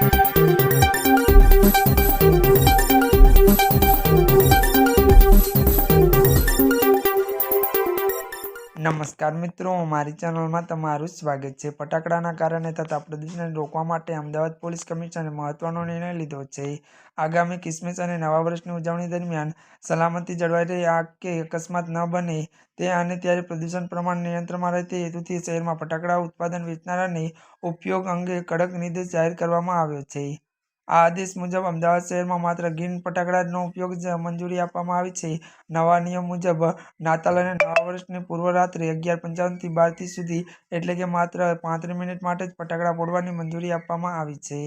Thank you. નમસ્કાર મિત્રો, મારી ચેનલમાં તમારું સ્વાગત છે. ફટાકડાના કારણે થતા પ્રદૂષણને રોકવા માટે અમદાવાદ પોલીસ કમિશનરે મહત્વનો નિર્ણય લીધો છે. આગામી ક્રિસમસ અને નવા વર્ષની ઉજવણી દરમિયાન સલામતી જળવાઈ રહે આગ કે અકસ્માત ન બને તે અને ત્યારે પ્રદૂષણ પ્રમાણ નિયંત્રણમાં રહે તે હેતુથી શહેરમાં ફટાકડા ઉત્પાદન વેચનારાની ઉપયોગ અંગે કડક નિર્દેશ જાહેર કરવામાં આવ્યો છે. આ આદેશ મુજબ અમદાવાદ શહેરમાં માત્ર ગ્રીન ફટાકડાનો ઉપયોગ મંજૂરી આપવામાં આવી છે. નવા નિયમ મુજબ નાતાલ અને નવા વર્ષની પૂર્વ રાત્રે અગિયાર પંચાવનથી બારથી સુધી એટલે કે માત્ર પાંત્રીસ મિનિટ માટે જ ફટાકડા ફોડવાની મંજૂરી આપવામાં આવી છે.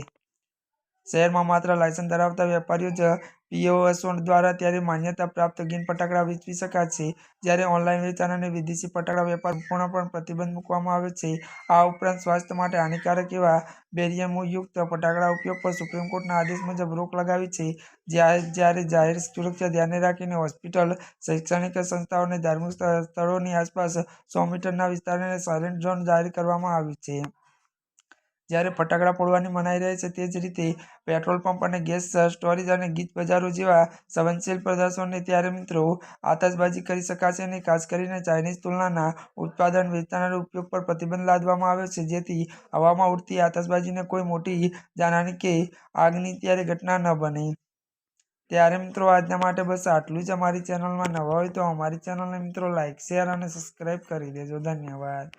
શહેરમાં માત્ર લાયસન્સ ધરાવતા વેપારીઓ જ પીઓએસો દ્વારા ત્યારે માન્યતા પ્રાપ્ત ગીન ફટાકડા વેચી શકાશે જ્યારે ઓનલાઈન વેચાણ અને વિદેશી ફટાકડા વેપાર પૂર્ણ પણ પ્રતિબંધ મૂકવામાં આવે છે. આ ઉપરાંત સ્વાસ્થ્ય માટે હાનિકારક એવા બેરિયમયુક્ત ફટાકડા ઉપયોગ પર સુપ્રીમ કોર્ટના આદેશ મુજબ રોક લગાવી છે. જ્યારે જાહેર સુરક્ષા ધ્યાને રાખીને હોસ્પિટલ, શૈક્ષણિક સંસ્થાઓ અને ધાર્મિક સ્થળોની આસપાસ સો મીટરના વિસ્તારને સાયલેન્ટ ઝોન જાહેર કરવામાં આવ્યું છે. જ્યારે ફટાકડા ફોડવાની મનાઈ રહે છે તે જ રીતે પેટ્રોલ પંપ અને ગેસ સ્ટોરેજ અને ગીત બજારો જેવા સહનશીલ પ્રદેશોને ત્યારે મિત્રો આતશબાજી કરી શકાશે નહીં ખાસ કરીને ચાઇનીઝ તુલનાના ઉત્પાદન વેચનાર ઉપયોગ પર પ્રતિબંધ લાદવામાં આવ્યો છે. જેથી હવામાં ઉડતી આતશબાજીને કોઈ મોટી જાનહાની કે આગની ત્યારે ઘટના ન બને. ત્યારે મિત્રો આજના માટે બસ આટલું જ. અમારી ચેનલમાં નવા હોય તો અમારી ચેનલને મિત્રો લાઇક, શેર અને સબસ્ક્રાઈબ કરી દેજો. ધન્યવાદ.